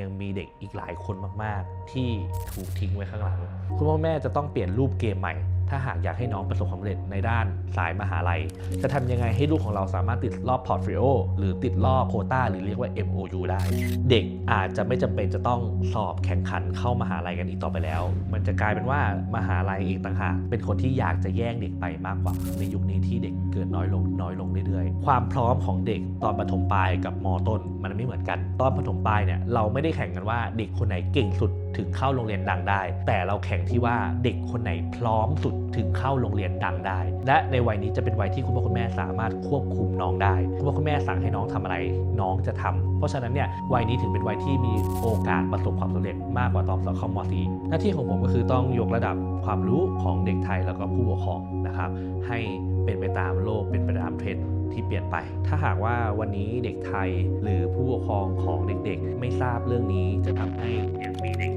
ยังมีเด็กอีกหลายคนมาก ๆ ที่ถูกทิ้งไว้ข้างหลัง คุณพ่อแม่จะต้องเปลี่ยนรูปเกมใหม่ ถ้าหากอยากให้น้องประสบความสำเร็จในด้านสายมหาลัย จะทำยังไงให้ลูกของเราสามารถติดรอบพอร์ต o l i o หรือติดรอบโคตาหรือเรียกว่า MOU ได้ เด็กอาจจะไม่จำเป็นจะต้องสอบแข่งขันเข้ามหาลัยกันอีกต่อไปแล้ว มันจะกลายเป็นว่ามหาลัยเองต่างหากเป็นคนที่อยากจะแย่งเด็กไปมากกว่า ในยุคนี้ที่เด็กเกิดน้อยลงน้อยลงเรื่อยๆ ความพร้อมของเด็กตอนปฐมปลายกับมต้น มันไม่เหมือนกัน ตอนปฐมปลายเนี่ยเราไม่ได้แข่งกันว่าเด็กคนไหนเก่งสุดถึงเข้าโรงเรียนดังได้ แต่เราแข่งที่ว่าเด็กคนไหนพร้อมสุดถึงเข้าโรงเรียนดังได้ และในวัยนี้จะเป็นวัยที่คุณพ่อคุณแม่สามารถควบคุมน้องได้ คุณพ่อคุณแม่สั่งให้น้องทำอะไรน้องจะทำเพราะฉะนั้นเนี่ยวัยนี้ถึงเป็นวัยที่มีโอกาสประสบความสำเร็จมากกว่าตอนสอบเข้ามสีหน้าที่ของผมก็คือต้องยกระดับความรู้ของเด็กไทยแล้วก็ผู้ปกครองนะครับ ให้เป็นไปตามโลกเป็นไปตามเทรนด์ที่เปลี่ยนไป ถ้าหากว่าวันนี้เด็กไทยหรือผู้ปกครองของเด็กๆ ไม่ทราบเรื่องนี้จะทำให้ยังมีเด็ก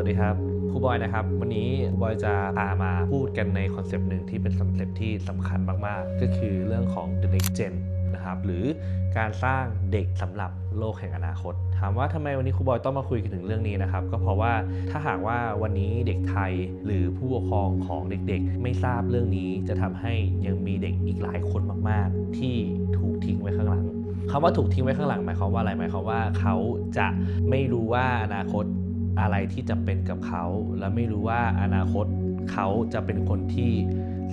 วัสดีครับครูบอยนะครับ วันนี้ครูบอยจะพามาพูดกันในคอนเซปต์หนึ่งที่เป็นคอนเซปต์ที่สำคัญมากๆ ก็คือเรื่องของ the next gen นะครับหรือการสร้างเด็กสำหรับโลกแห่งอนาคต ถามว่าทำไมวันนี้ครูบอยต้องมาคุยกันถึงเรื่องนี้นะครับ ก็เพราะว่าถ้าหากว่าวันนี้เด็กไทยหรือผู้ปกครองของเด็กๆ ไม่ทราบเรื่องนี้จะทำให้ยังมีเด็กอีกหลายคนมากๆ ที่ถูกทิ้งไว้ข้างหลังคำว่าถูกทิ้งไว้ข้างหลังหมายความว่าอะไรหมายความว่าเขาจะไม่รู้ว่าอนาคต อะไรที่จะเป็นกับเขา และไม่รู้ว่าอนาคตเขาจะเป็นคนที่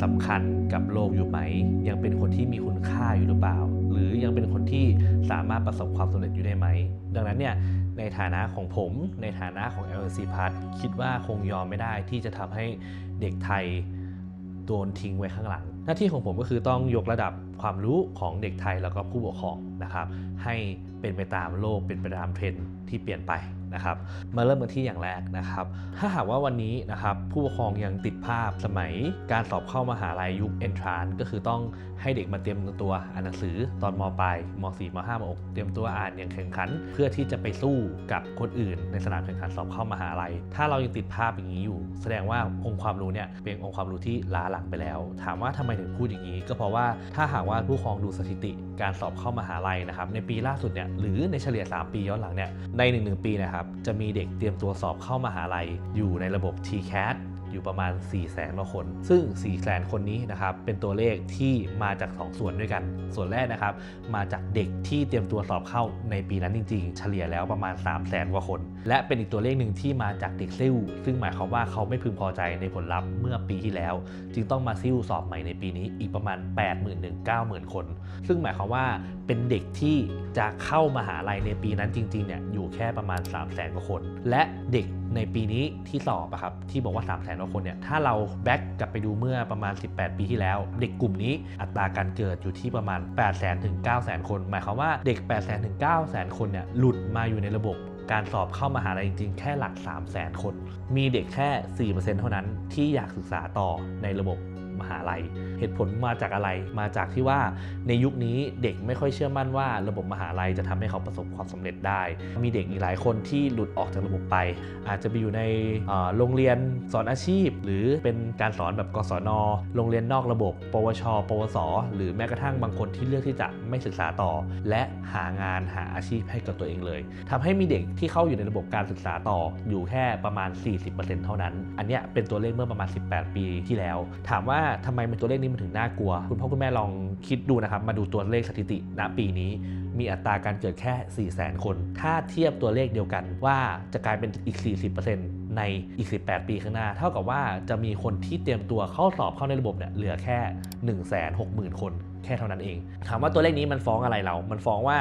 สำคัญกับโลกอยู่ไหม ยังเป็นคนที่มีคุณค่าอยู่หรือเปล่า หรือยังเป็นคนที่สามารถประสบความสำเร็จอยู่ได้ไหม ดังนั้นเนี่ยในฐานะของผมในฐานะของ LNC p a r t คิดว่าคงยอมไม่ได้ที่จะทำให้เด็กไทยโดนทิ้งไว้ข้างหลัง หน้าที่ของผมก็คือต้องยกระดับ ความรู้ของเด็กไทยแล้วก็ผู้ปกครองนะครับ ให้เป็นไปตามโลกเป็นไปตามเทรนด์ที่เปลี่ยนไปนะครับ มาเริ่มกันที่อย่างแรกนะครับ ถ้าหากว่าวันนี้นะครับผู้ปกครองยังติดภาพสมัยการสอบเข้ามหาลัยยุค entrance ก็คือต้องให้เด็กมาเตรียมตัวอ่านหนังสือตอนมปลายม .4 ม .5 ม .6 เตรียมตัวอ่านอย่างแข่งขัน เพื่อที่จะไปสู้กับคนอื่น ในสนามแข่งขันสอบเข้ามหาลัย ถ้าเรายังติดภาพอย่างนี้อยู่ แสดงว่าองค์ความรู้เนี่ยเป็นองค์ความรู้ที่ล้าหลังไปแล้ว ถามว่าทำไมถึงพูดอย่างนี้ ก็เพราะว่าถ้าหากว่าผู้ปกครองดูสถิติการสอบเข้ามหาลัยนะครับในปีล่าสุดเนี่ยหรือในเฉลี่ย 3 ปีย้อนหลังเนี่ยใน1นงปีนะครับจะมีเด็กเตรียมตัวสอบเข้ามหาลัยอยู่ในระบบ TCAS อยู่ประมาณ 4 0 0แสนกว่าคน ซึ่ง 4 0 0แสนคนนี้นะครับเป็นตัวเลขที่มาจาก 2 ส่วนด้วยกัน ส่วนแรกนะครับมาจากเด็กที่เตรียมตัวสอบเข้าในปีนั้นจริง ๆ เฉลี่ยแล้วประมาณ 3 0 0แสนกว่าคน และเป็นอีกตัวเลขหนึ่งที่มาจากเด็กซิ่วซึ่งหมายความว่าเขาไม่พึงพอใจในผลลัพธ์เมื่อปีที่แล้ว จึงต้องมาซิ่วสอบใหม่ในปีนี้อีกประมาณ80,000ถึง90,000 คน ซึ่งหมายความว่าเป็นเด็กที่จะเข้ามหาลัยในปีนั้นจริงๆเนี่ยอยู่แค่ประมาณ 3 0 0แสนกว่าคน และเด็ก ในปีนี้ที่สอบอะครับที่บอกว่า 3 0 0แสนกว่าคนเนี่ยถ้าเราแบ็กกลับไปดูเมื่อประมาณ 18 ปีที่แล้ว เด็กกลุ่มนี้อัตราการเกิดอยู่ที่ประมาณ 8 0 0แสนถึง9 0 0แสนคน หมายความว่าเด็ก 8 0 0แสนถึง9 0 0แสนคนเนี่ยหลุดมาอยู่ในระบบการสอบเข้ามหาลัยจริงๆ แค่หลัก 3 0 0แสนคน มีเด็กแค่ 4%เท่านั้นที่อยากศึกษาต่อในระบบ มหาลัย เหตุผลมาจากอะไร มาจากที่ว่าในยุคนี้เด็กไม่ค่อยเชื่อมั่นว่า ระบบมหาลัยจะทำให้เขาประสบความสำเร็จได้ มีเด็กอีกหลายคนที่หลุดออกจากระบบไป อาจจะไปอยู่ในโรงเรียนสอนอาชีพ หรือเป็นการสอนแบบกศน โรงเรียนนอกระบบ ปวช ปวส หรือแม้กระทั่งบางคนที่เลือกที่จะไม่ศึกษาต่อ และหางานหาอาชีพให้กับตัวเองเลยทำให้มีเด็กที่เข้าอยู่ในระบบการศึกษาต่ออยู่แค่ประมาณ 40%เท่านั้น อันนี้เป็นตัวเลขเมื่อประมาณ 18 ปีที่แล้ว ถามว่าทำไมเป็นตัวเลขนี้มันถึงน่ากลัว คุณพ่อคุณแม่ลองคิดดูนะครับ มาดูตัวเลขสถิติณปีนี้ มีอัตราการเกิดแค่4 0 0 0 0 0 คน ถ้าเทียบตัวเลขเดียวกันว่าจะกลายเป็นอีก 40%ในอีก 18 ปีข้างหน้า เท่ากับว่าจะมีคนที่เตรียมตัวเข้าสอบเข้าในระบบเนี่ยเหลือแค่ 1 6 0 0 0 0 คน ค่เท่านั้นเอง ถามว่าตัวเลขนี้มันฟ้องอะไรเรา มันฟ้องว่า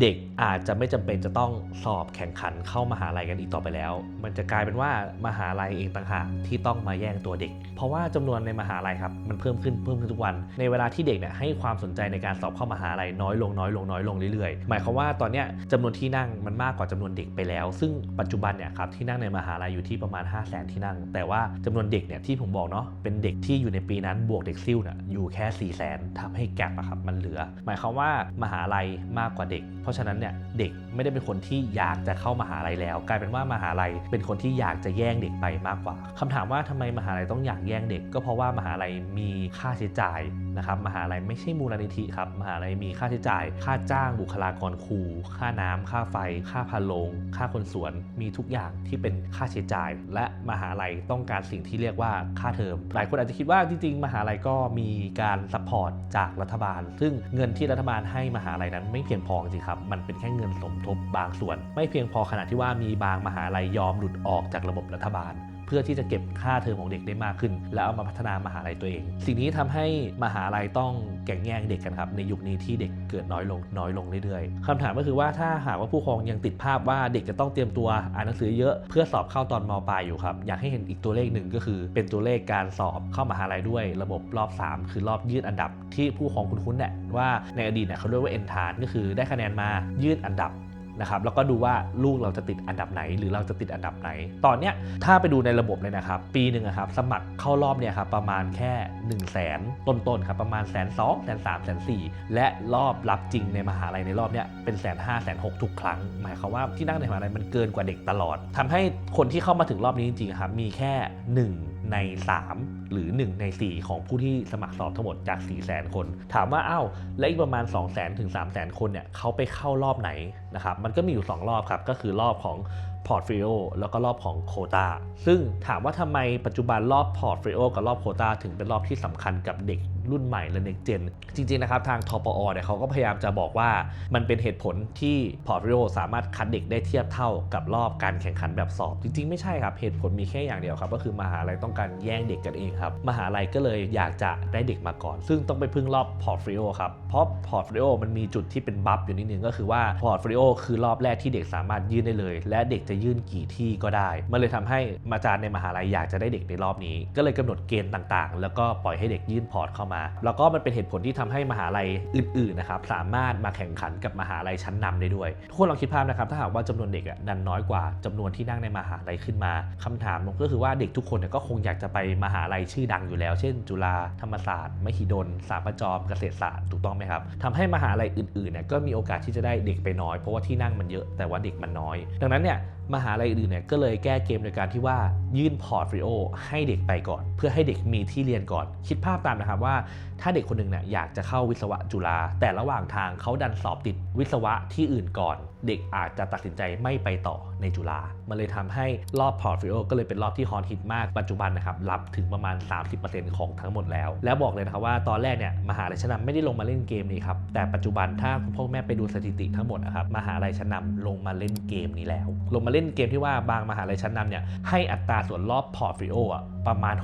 เด็กอาจจะไม่จำเป็นจะต้องสอบแข่งขันเข้ามหาลัยกันอีกต่อไปแล้ว มันจะกลายเป็นว่ามหาลัยเองต่างหากที่ต้องมาแย่งตัวเด็ก เพราะว่าจำนวนในมหาลัยครับมันเพิ่มขึ้นเพิ่มขึ้นทุกวัน ในเวลาที่เด็กเนี่ยให้ความสนใจในการสอบเข้ามหาลัยน้อยลงน้อยลงน้อยลงเรื่อยๆ หมายความว่าตอนเนี้ยจำนวนที่นั่งมันมากกว่าจำนวนเด็กไปแล้ว ซึ่งปัจจุบันเนี่ยครับที่นั่งในมหาลัยอยู่ที่ประมาณ 5 0 0 0 0 0ที่นั่ง แต่ว่าจำนวนเด็กเนี่ยที่ผมบอกเนาะเป็นเด็กที่อยู่ในปีนั้นบวกเด็กซิ่วเนี่ยอยู่แค่ 4 0 0 0 0 0ทำให้แกลบอะครับมันเหลือ หมายความว่ามหาลัยมากกว่าเด็ก เพราะฉะนั้นเนี่ยเด็กไม่ได้เป็นคนที่อยากจะเข้ามหาลัยแล้ว กลายเป็นว่ามหาลัยเป็นคนที่อยากจะแย่งเด็กไปมากกว่าคำถามว่าทำไมมหาลัยต้องอยากแย่งเด็ก ก็เพราะว่ามหาลัยมีค่าใช้จ่าย นะครับมหาลัยไม่ใช่มูลนิธิครับมหาลัยมีค่าใช้จ่าย ค่าจ้างบุคลากรครู ค่าน้ำค่าไฟ ค่าพาโรงค่าคนสวนมีทุกอย่างที่เป็นค่าใช้จ่าย และมหาลัยต้องการสิ่งที่เรียกว่าค่าเทอม หลายคนอาจจะคิดว่าจริงๆ มหาลัยก็มีการซัพพอร์ตจากรัฐบาล ซึ่งเงินที่รัฐบาลให้มหาลัยนั้นไม่เพียงพอจริงๆครับมันเป็นแค่เงินสมทบบางส่วน ไม่เพียงพอขนาดที่ว่ามีบางมหาลัยยอมหลุดออกจากระบบรัฐบาล เพื่อที่จะเก็บค่าเทอมของเด็กได้มากขึ้น แล้วเอามาพัฒนามหาลัยตัวเอง สิ่งนี้ทำให้มหาลัยต้องแก่งแย่งเด็กกันครับในยุคนี้ที่เด็กเกิดน้อยลงน้อยลงเรื่อยๆคำถามก็คือว่าถ้าหากว่าผู้ปกครองยังติดภาพว่าเด็กจะต้องเตรียมตัวอ่านหนังสือเยอะเพื่อสอบเข้าตอนมปลายอยู่ครับอยากให้เห็นอีกตัวเลขหนึ่งก็คือ เป็นตัวเลขการสอบเข้ามหาลัยด้วย ระบบรอบ 3 คือรอบยืดอันดับที่ผู้ปกครองคุ้นๆเนี่ยว่าในอดีตเนี่ยเขาเรียกว่าเอนทานก็คือได้คะแนนมายืดอันดับ นะครับแล้วก็ดูว่าลูกเราจะติดอันดับไหน หรือเราจะติดอันดับไหน ตอนเนี้ยถ้าไปดูในระบบเลยนะครับ ปีหนึ่งครับสมัครเข้ารอบเนี่ยครับประมาณแค่ 1 0 0 0 0แสนต้นๆครับประมาณแสนสองแสนสามแสนสี่และรอบรับจริงในมหาลัยในรอบเนี้ยเป็นแสนห้าแสนหกทุกครั้ง หมายความว่าที่นั่งในมหาลัยมันเกินกว่าเด็กตลอดทำให้คนที่เข้ามาถึงรอบนี้จริงๆครับมีแค่ 1 ใน 3 หรือ 1 ใน 4 ของผู้ที่สมัครสอบทั้งหมดจาก 4 0 0 0 0 0คน ถามว่าอ้าวและอีกประมาณ 2 0 0 0 0 0 ถึง3 0 0 0 0 คนเนี่ยเขาไปเข้ารอบไหนนะครับมันก็มีอยู่ 2 รอบครับ ก็คือรอบของพอร์ตฟิโอแล้วก็รอบของโคตาซึ่งถามว่าทำไมปัจจุบันรอบพอร์ตฟิโอกับรอบโคตาถึงเป็นรอบที่สำคัญกับเด็ก รุ่นใหม่และ next gen จริง ๆ นะครับ ทางทปอเนี่ยเขาก็พยายามจะบอกว่ามันเป็นเหตุผลที่พอร์ต o ลิโอสามารถคัดเด็กได้เทียบเท่ากับรอบการแข่งขันแบบสอบ จริง ๆ ไม่ใช่ครับ เหตุผลมีแค่อย่างเดียวครับ ก็คือมหาลัยต้องการแย่งเด็กกันเองครับมหาลัยก็เลยอยากจะได้เด็กมาก่อน ซึ่งต้องไปพึ่งรอบพอร์ต o ลิโอครับเพราะพอร์ต o ลิโอมันมีจุดที่เป็นบัฟอยู่นิดนึงก็คือว่าพอร์ต o ลิโอคือรอบแรกที่เด็กสามารถยื่นได้เลย และเด็กจะยื่นกี่ที่ก็ได้มันเลยทำให้อาจารย์ในมหาลัยอยากจะได้เด็กในรอบนี้ ก็เลยกำหนดเกณฑ์ต่างๆ แล้วก็ปล่อยให้เด็กยื่นพอร์ตเข้ามาแล้วก็มันเป็นเหตุผลที่ทำให้มหาลัยอื่นๆนะครับสามารถมาแข่งขันกับมหาลัยชั้นนำได้ด้วยทุกคนลองคิดภาพนะครับถ้าหากว่าจำนวนเด็กอะดันน้อยกว่าจำนวนที่นั่งในมหาลัยขึ้นมาคำถามมันก็คือว่าเด็กทุกคนเนี่ยก็คงอยากจะไปมหาลัยชื่อดังอยู่แล้ว เช่น จุฬาธรรมศาสตร์ มหิดลสามประจอมเกษตรศาสตร์ถูกต้องไหมครับทำให้มหาลัยอื่นๆเนี่ยก็มีโอกาสที่จะได้เด็กไปน้อยเพราะว่าที่นั่งมันเยอะแต่ว่าเด็กมันน้อย ดังนั้นเนี่ยมหาลัยอื่นเนี่ยก็เลยแก้เกมโดยการที่ว่ายื่นพอร์ต o ลิโอให้เด็กไปก่อน เพื่อให้เด็กมีที่เรียนก่อน คิดภาพตามนะครับว่าถ้าเด็กคนหนึ่งเนี่ยอยากจะเข้าวิศวะจุฬาแต่ระหว่างทางเขาดันสอบติดวิศวะที่อื่นก่อนเด็กอาจจะตัดสินใจไม่ไปต่อในจุฬา มันเลยทำให้รอบพอร์ต o ลิโอก็เลยเป็นรอบที่ฮอตฮิตมาก ปัจจุบันนะครับ รับถึงประมาณ 30%ของทั้งหมดแล้ว แล้วบอกเลยนะครับว่าตอนแรกเนี่ยมหาลัยชั้นนำไม่ได้ลงมาเล่นเกมนี้ครับ แต่ปัจจุบันถ้าคุณพ่อแม่ไปดูสถิติทั้งหมดนะครับ มหาลัยชั้นนำลงมาเล่นเกมนี้แล้ว ลงมาเล่นเกมที่ว่าบางมหาลัยชั้นนำเนี่ยให้อัตราส่วนรอบพอร์ต o ลิโออะประมาณ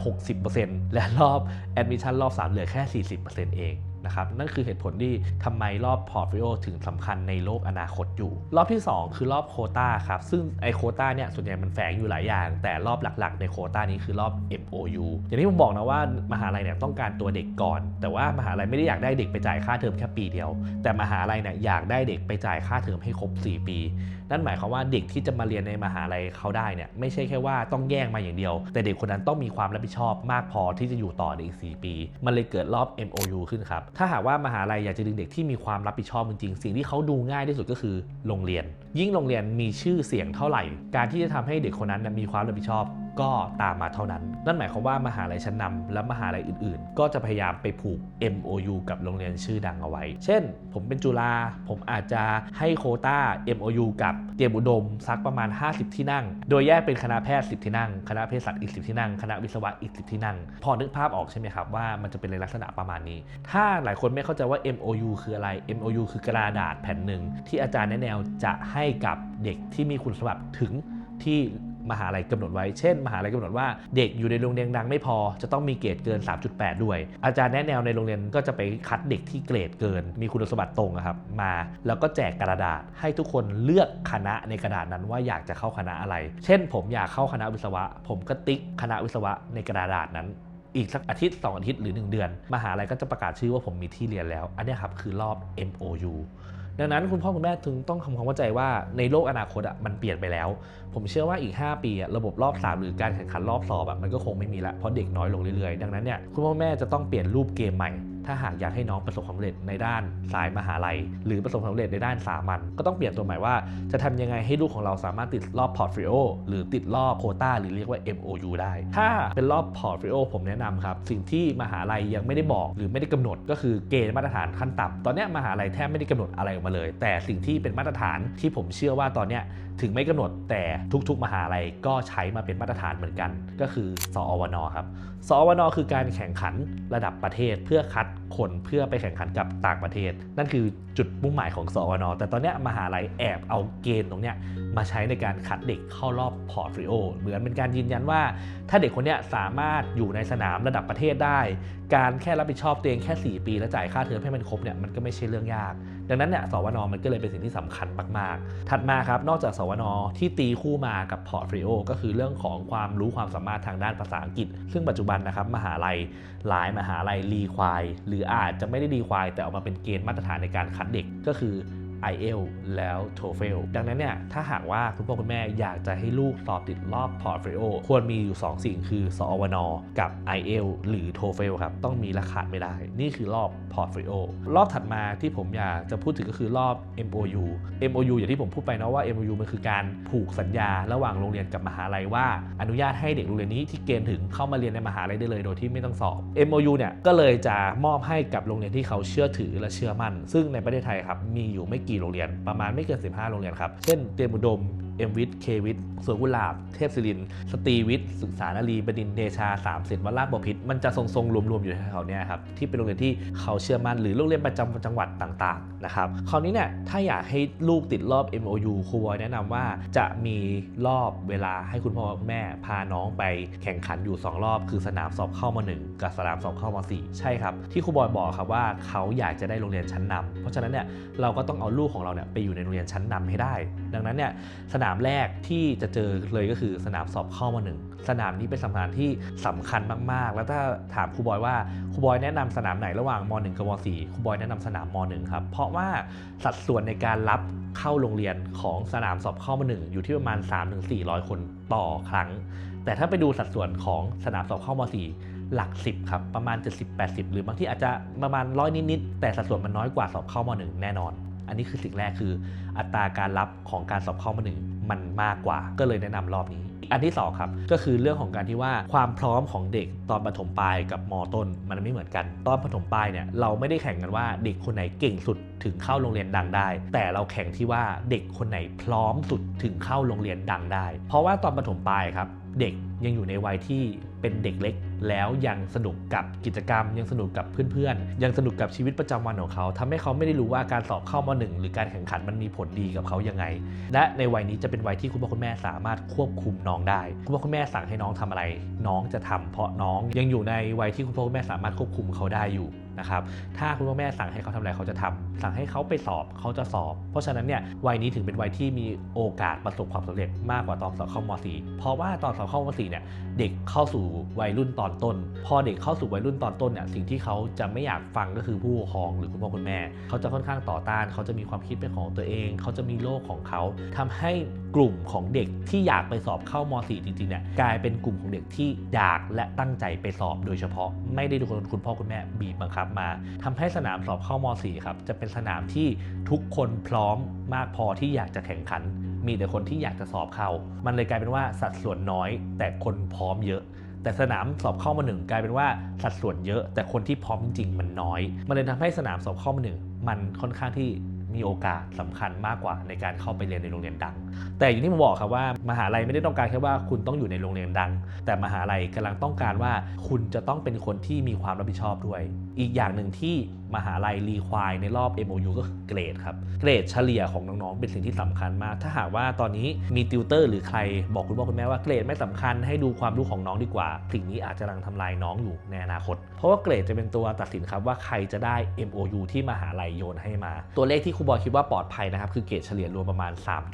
60%และรอบแอดมิชชั่นรอบ3เหลือแค่ 40%เอง นะครับนั่นคือเหตุผลที่ทำไมรอบพอร์ต o ลิโอถึงสำคัญในโลกอนาคตอยู่ รอบที่ 2 คือรอบโคตาครับซึ่งไอโคตาเนี่ยส่วนใหญ่มันแฝงอยู่หลายอย่าง แต่รอบหลักๆ ในโคตานี้คือรอบ MOU อย่างที่ผมบอกนะว่ามหาลัยเนี่ยต้องการตัวเด็กก่อน แต่ว่ามหาลัยไม่ได้อยากได้เด็กไปจ่ายค่าเทอมแค่ปีเดียว แต่มหาลัยเนี่ยอยากได้เด็กไปจ่ายค่าเทอมให้ครบ 4 ปีนั่นหมายความว่าเด็กที่จะมาเรียนในมหาลัยเขาได้เนี่ยไม่ใช่แค่ว่าต้องแย่งมาอย่างเดียว แต่เด็กคนนั้นต้องมีความรับผิดชอบมากพอที่จะอยู่ต่อในอีก 4 ปี มันเลยเกิดรอบ MOU ขึ้นครับ ถ้าหากว่ามหาลัยอยากจะดึงเด็กที่มีความรับผิดชอบจริงๆ สิ่งที่เขาดูง่ายที่สุดก็คือโรงเรียน ยิ่งโรงเรียนมีชื่อเสียงเท่าไหร่ การที่จะทำให้เด็กคนนั้นมีความรับผิดชอบ ก็ตามมาเท่านั้น นั่นหมายความว่ามหาลัยชั้นนำและมหาลัยอื่นๆ ก็จะพยายามไปผูก MOU กับโรงเรียนชื่อดังเอาไว้ เช่น ผมเป็นจุฬาผมอาจจะให้โคต้า MOU กับเตรียมอุดมสักประมาณ 50 ที่นั่ง โดยแยกเป็นคณะแพทย์ 10 ที่นั่ง คณะเภสัชอีก 10 ที่นั่ง คณะวิศวะอีก 10 ที่นั่ง พอนึกภาพออกใช่ไหมครับว่ามันจะเป็นในลักษณะประมาณนี้ ถ้าหลายคนไม่เข้าใจว่า MOU คืออะไร MOU คือกระดาษแผ่นหนึ่งที่อาจารย์แนะแนวจะให้กับเด็กที่มีคุณสมบัติถึงที่ มหาลัยกำหนดไว้ เช่น มหาลัยกำหนดว่าเด็กอยู่ในโรงเรียนดังไม่พอ จะต้องมีเกรดเกิน 3.8 ด้วย อาจารย์แนะแนวในโรงเรียนก็จะไปคัดเด็กที่เกรดเกิน มีคุณสมบัติตรงครับมาแล้วก็แจกกระดาษให้ทุกคนเลือกคณะในกระดาษนั้นว่าอยากจะเข้าคณะอะไร เช่น ผมอยากเข้าคณะวิศวะ ผมก็ติ๊กคณะวิศวะในกระดาษนั้นอีกสักอาทิตย์ 2 อาทิตย์หรือ 1 เดือน มหาลัยก็จะประกาศชื่อว่าผมมีที่เรียนแล้ว อันนี้ครับคือรอบ MOU ดังนั้นคุณพ่อคุณแม่ถึงต้องทำความเข้าใจว่าในโลกอนาคตอะมันเปลี่ยนไปแล้ว ผมเชื่อว่าอีก 5 ปีระบบรอบ 3 หรือการแข่งขันรอบสอบอะมันก็คงไม่มีละเพราะเด็กน้อยลงเรื่อยๆ ดังนั้นเนี่ยคุณพ่อแม่จะต้องเปลี่ยนรูปเกมใหม่ ถ้าหากอยากให้น้องประสบความสำเร็จในด้านสายมหาลัย หรือประสบความสำเร็จในด้านสามัญก็ต้องเปลี่ยนตัวใหม่ว่า จะทำยังไงให้ลูกของเราสามารถติดรอบพอร์ตฟิโอหรือติดรอบโควตาหรือเรียกว่า MOU ได้ ถ้าเป็นรอบพอร์ตฟิโอผมแนะนำครับ สิ่งที่มหาลัยยังไม่ได้บอก หรือไม่ได้กำหนดก็คือเกณฑ์มาตรฐานขั้นต่ำตอนนี้มหาลัยแทบไม่ได้กำหนดอะไรออกมาเลย แต่สิ่งที่เป็นมาตรฐานที่ผมเชื่อว่าตอนนี้ถึงไม่กำหนดแต่ทุก ๆ มหาลัยก็ใช้มาเป็นมาตรฐานเหมือนกัน ก็คือสอวนครับสอวนคือการแข่งขันระดับประเทศเพื่อคัดคนเพื่อไปแข่งขันกับต่างประเทศ นั่นคือจุดมุ่งหมายของสอวนแต่ตอนนี้มหาลัยแอบเอาเกณฑ์ตรงเนี้ยมาใช้ในการคัดเด็กเข้ารอบพอร์ตฟิโอเหมือนเป็นการยืนยันว่า ถ้าเด็กคนเนี้ยสามารถอยู่ในสนามระดับประเทศได้ การแค่รับผิดชอบตัวเองแค่ 4 ปี แล้วจ่ายค่าเทอมให้มันครบเนี่ยมันก็ไม่ใช่เรื่องยาก ดังนั้นเนี่ยสวนมันก็เลยเป็นสิ่งที่สำคัญมาก ๆ ถัดมาครับนอกจากสวนที่ตีคู่มากับพอร์ตฟิโอก็คือเรื่องของความรู้ความสามารถทางด้านภาษาอังกฤษ ซึ่งปัจจุบันนะครับมหาลัยหลายมหาลัยรีควายหรืออาจจะไม่ได้รีควายแต่ออกมาเป็นเกณฑ์มาตรฐานในการคัดเด็กก็คือ IEL แล้ว TOEFL ดังนั้นเนี่ยถ้าหากว่าคุณพ่อคุณแม่อยากจะให้ลูกสอบติดรอบพอร์ตโฟลิโอควรมีอยู่ 2 สิ่งคือสอวนกับ IEL หรือ TOEFL ครับต้องมีและขาดไม่ได้ นี่คือรอบพอร์ตโฟลิโอรอบถัดมาที่ผมอยากจะพูดถึงก็คือรอบ MOU MOU อย่างที่ผมพูดไปนะว่า MOU มันคือการผูกสัญญาระหว่างโรงเรียนกับมหาลัยว่า อนุญาตให้เด็กโรงเรียนนี้ที่เกณฑ์ถึงเข้ามาเรียนในมหาลัยได้เลยโดยที่ไม่ต้องสอบ MOU เนี่ยก็เลยจะมอบให้กับโรงเรียนที่เขาเชื่อถือและเชื่อมั่น ซึ่งในประเทศไทยครับมีอยู่ไม่กี่โรงเรียน ประมาณไม่เกิน 15 โรงเรียนครับ เช่นเตรียมอุดม เอ็มวิทเควิทสวนกุหลาบ เทพศิริน สตรีวิทย์ศึกษานารีบดินทร์เดชาสามสิทธิ์วัดลาบพิษมันจะทรงๆ รวมๆ อยู่แถวๆเนี้ยครับ ที่เป็นโรงเรียนที่เขาเชื่อมั่นหรือโรงเรียนประจำจังหวัดต่างๆ นะครับ คราวนี้เนี่ยถ้าอยากให้ลูกติดรอบ MOU ครูบอยแนะนำว่าจะมีรอบเวลาให้คุณพ่อคุณแม่พาน้องไปแข่งขันอยู่ 2 รอบ คือสนามสอบเข้ามา 1 กับสนามสอบเข้ามา 4 ใช่ครับ ที่ครูบอยบอกครับว่าเขาอยากจะได้โรงเรียนชั้นนำเพราะฉะนั้นเนี่ยเราก็ต้องเอาลูกของเราเนี่ยไปอยู่ในโรงเรียนชั้นนำให้ได้ ดังนั้นเนี่ยสนามนามแรกที่จะเจอเลยก็คือสนามสอบเข้ามาหนึ่งสนามนี้เป็นสนามที่สำคัญมาก ๆ แล้วถ้าถามครูบอยว่าครูบอยแนะนำสนามไหนระหว่างม .1 กับม .4 ครูบอยแนะนำสนามม .1 ครับ เพราะว่าสัดส่วนในการรับเข้าโรงเรียนของสนามสอบเข้ามาหนึ่งอยู่ที่ประมาณ 3-400 คนต่อครั้ง แต่ถ้าไปดูสัดส่วนของสนามสอบเข้ามา4หลัก 10 ครับ ประมาณ 70-80 หรือบางที่อาจจะประมาณร้อยนิด ๆ แต่สัดส่วนมันน้อยกว่าสอบเข้ามา1แน่นอน อันนี้คือสิ่งแรกคือ อัตราการรับของการสอบเข้ามาหนึ่ง มันมากกว่า ก็เลยแนะนำรอบนี้ อันที่2ครับก็คือเรื่องของการที่ว่าความพร้อมของเด็กตอนปฐมปลายกับมต้น มันไม่เหมือนกัน ตอนปฐมปลายเนี่ยเราไม่ได้แข่งกันว่าเด็กคนไหนเก่งสุดถึงเข้าโรงเรียนดังได้ แต่เราแข่งที่ว่าเด็กคนไหนพร้อมสุดถึงเข้าโรงเรียนดังได้ เพราะว่าตอนปฐมปลายครับ เด็กยังอยู่ในวัยที่เป็นเด็กเล็ก แล้วยังสนุกกับกิจกรรม ยังสนุกกับเพื่อนๆ ยังสนุกกับชีวิตประจำวันของเขาทำให้เขาไม่ได้รู้ว่าการสอบเข้ามหนึ่งหรือการแข่งขันมันมีผลดีกับเขายังไง และในวัยนี้จะเป็นวัยที่คุณพ่อคุณแม่สามารถควบคุมน้องได้ คุณพ่อคุณแม่สั่งให้น้องทำอะไร น้องจะทำเพราะน้องยังอยู่ในวัยที่คุณพ่อคุณแม่สามารถควบคุมเขาได้อยู่ นะครับ ถ้าคุณพ่อแม่สั่งให้เขาทำอะไรเขาจะทำสั่งให้เขาไปสอบเขาจะสอบ เพราะฉะนั้นเนี่ยวัยนี้ถึงเป็นวัยที่มีโอกาสประสบความสำเร็จมากกว่าตอนสอบเข้าม .4 เพราะว่าตอนสอบเข้าม .4 เนี่ยเด็กเข้าสู่วัยรุ่นตอนต้น พอเด็กเข้าสู่วัยรุ่นตอนต้นเนี่ยสิ่งที่เขาจะไม่อยากฟังก็คือผู้ปกครองหรือคุณพ่อคุณแม่ เขาจะค่อนข้างต่อต้าน เขาจะมีความคิดเป็นของตัวเอง เขาจะมีโลกของเขาทำให้ กลุ่มของเด็กที่อยากไปสอบเข้าม .4 จริงๆเนี่ยกลายเป็นกลุ่มของเด็กที่อยากและตั้งใจไปสอบโดยเฉพาะ ไม่ได้ดูคนคุณพ่อคุณแม่บีบบังคับมาทำให้สนามสอบเข้าม .4 ครับจะเป็นสนามที่ทุกคนพร้อมมากพอที่อยากจะแข่งขัน มีแต่คนที่อยากจะสอบเข้า มันเลยกลายเป็นว่าสัดส่วนน้อย แต่คนพร้อมเยอะแต่สนามสอบเข้ามาหนึ่งกลายเป็นว่าสัดส่วนเยอะ แต่คนที่พร้อมจริงมันน้อย มันเลยทำให้สนามสอบเข้ามาหนึ่งมันค่อนข้างที่ มีโอกาสสำคัญมากกว่าในการเข้าไปเรียนในโรงเรียนดัง แต่อย่างที่ผมบอกครับว่ามหาลัยไม่ได้ต้องการแค่ว่าคุณต้องอยู่ในโรงเรียนดัง แต่มหาลัยกำลังต้องการว่าคุณจะต้องเป็นคนที่มีความรับผิดชอบด้วย อีกอย่างหนึ่งที่ มหาลัยรีควายในรอบ MOU ก็คือเกรดครับเกรดเฉลี่ยของน้องๆ เป็นสิ่งที่สำคัญมาก ถ้าหากว่าตอนนี้มีติวเตอร์หรือใครบอกคุณพ่อคุณแม่ว่าเกรดไม่สำคัญให้ดูความรู้ของน้องดีกว่า สิ่งนี้อาจจะกำลังทำลายน้องอยู่ในอนาคต เพราะว่าเกรดจะเป็นตัวตัดสินครับว่าใครจะได้ MOU ที่มหาลัยโยนให้มา ตัวเลขที่ครูบอยคิดว่าปลอดภัยนะครับคือเกรดเฉลี่ยรวมประมาณ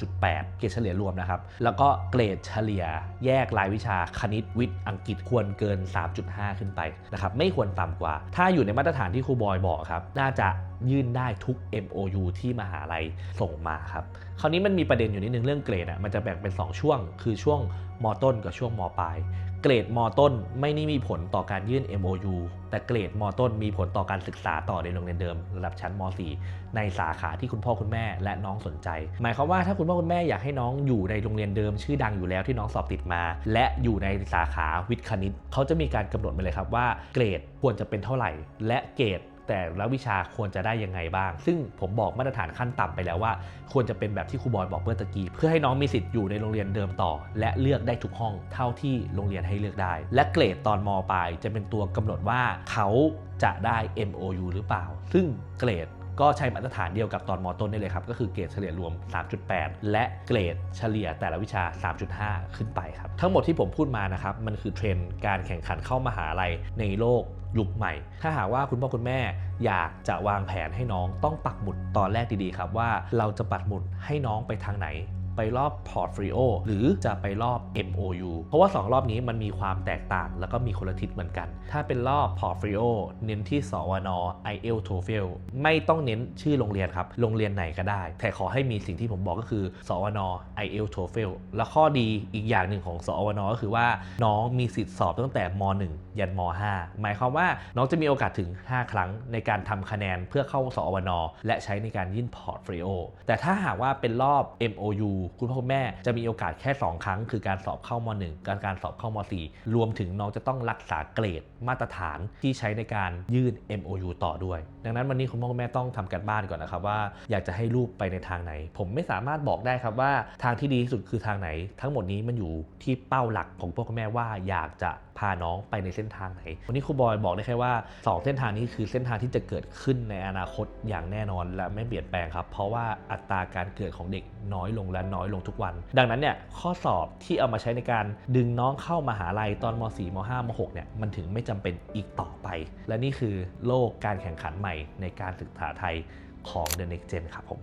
3.8 เกรดเฉลี่ยรวมนะครับแล้วก็เกรดเฉลี่ยแยกรายวิชาคณิตวิทย์อังกฤษควรเกิน 3.5 ขึ้นไปนะครับไม่ควรต่ำกว่า ถ้าอยู่ในมาตรฐานที่ครูบอยบอกครับน่าจะยื่นได้ทุก MOU ที่มหาลัยส่งมาครับคราวนี้มันมีประเด็นอยู่นิดนึงเรื่องเกรดอะมันจะแบ่งเป็น 2 ช่วง คือช่วงมต้นกับช่วงมปลาย เกรดมต้นไม่ได้มีผลต่อการยื่น MOU แต่เกรดมต้นมีผลต่อการศึกษาต่อในโรงเรียนเดิมระดับชั้นม .4 ในสาขาที่คุณพ่อคุณแม่และน้องสนใจ หมายความว่าถ้าคุณพ่อคุณแม่อยากให้น้องอยู่ในโรงเรียนเดิม ชื่อดังอยู่แล้วที่น้องสอบติดมา และอยู่ในสาขาวิทย์คณิตเขาจะมีการกำหนดมาเลยครับว่าเกรดควรจะเป็นเท่าไหร่ และเกรด แต่ละวิชาควรจะได้ยังไงบ้าง ซึ่งผมบอกมาตรฐานขั้นต่ำไปแล้วว่า ควรจะเป็นแบบที่ครูบอยบอกเมื่อตะกี้ เพื่อให้น้องมีสิทธิ์อยู่ในโรงเรียนเดิมต่อ และเลือกได้ทุกห้องเท่าที่โรงเรียนให้เลือกได้ และเกรดตอนมปลายจะเป็นตัวกำหนดว่าเขาจะได้ MOU หรือเปล่า ซึ่งเกรด ก็ใช้มาตรฐานเดียวกับตอนมต้นได้เลยครับ ก็คือเกรดเฉลี่ยรวม 3.8 และเกรดเฉลี่ยแต่ละวิชา 3.5 ขึ้นไปครับ ทั้งหมดที่ผมพูดมานะครับ มันคือเทรนด์การแข่งขันเข้ามหาลัยในโลกยุคใหม่ ถ้าหากว่าคุณพ่อคุณแม่อยากจะวางแผนให้น้องต้องปักหมุดตอนแรกดีๆครับว่าเราจะปักหมุดให้น้องไปทางไหน ไปรอบพอร์ตฟลิโอหรือจะไปรอบ MOU เพราะว่า 2 รอบนี้มันมีความแตกต่าง แล้วก็มีคนละทิศเหมือนกัน ถ้าเป็นรอบพอร์ตฟลิโอเน้นที่สวนอ IEL t o e l ไม่ต้องเน้นชื่อโรงเรียนครับ โรงเรียนไหนก็ได้ แต่ขอให้มีสิ่งที่ผมบอกก็คือ สวนอ IEL t o e l และข้อดีอีกอย่างหนึ่งของสวนก็คือว่าน้องมีสิทธิ์สอบตั้งแต่ม .1 ยันม .5 หมายความว่าน้องจะมีโอกาสถึง 5 ครั้งในการทำคะแนนเพื่อเข้าสวนและใช้ในการยื่นพอร์ตฟลิโอแต่ถ้าหากว่าเป็นรอบ MOU คุณพ่อคุณแม่จะมีโอกาสแค่ 2 ครั้ง คือการสอบเข้าม .1 การการสอบเข้าม .4 รวมถึงน้องจะต้องรักษาเกรดมาตรฐานที่ใช้ในการยื่น MOU ต่อด้วย ดังนั้นวันนี้คุณพ่อคุณแม่ต้องทำการบ้านก่อนนะครับว่าอยากจะให้ลูกไปในทางไหน ผมไม่สามารถบอกได้ครับว่าทางที่ดีที่สุดคือทางไหน ทั้งหมดนี้มันอยู่ที่เป้าหลักของพ่อคุณแม่ว่าอยากจะพาน้องไปในเส้นทางไหน วันนี้ครูบอยบอกได้แค่ว่า 2 เส้นทางนี้คือเส้นทางที่จะเกิดขึ้นในอนาคตอย่างแน่นอนและไม่เปลี่ยนแปลงครับ เพราะว่าอัตราการเกิดของเด็กน้อยลงและน้อยลงทุกวัน ดังนั้นเนี่ยข้อสอบที่เอามาใช้ในการดึงน้องเข้ามาหาลัยตอนม .4 ม .5 ม .6 เนี่ยมันถึงไม่จำเป็นอีกต่อไป และนี่คือโลกการแข่งขันใหม่ในการศึกษาไทยของ The Next Gen ครับผม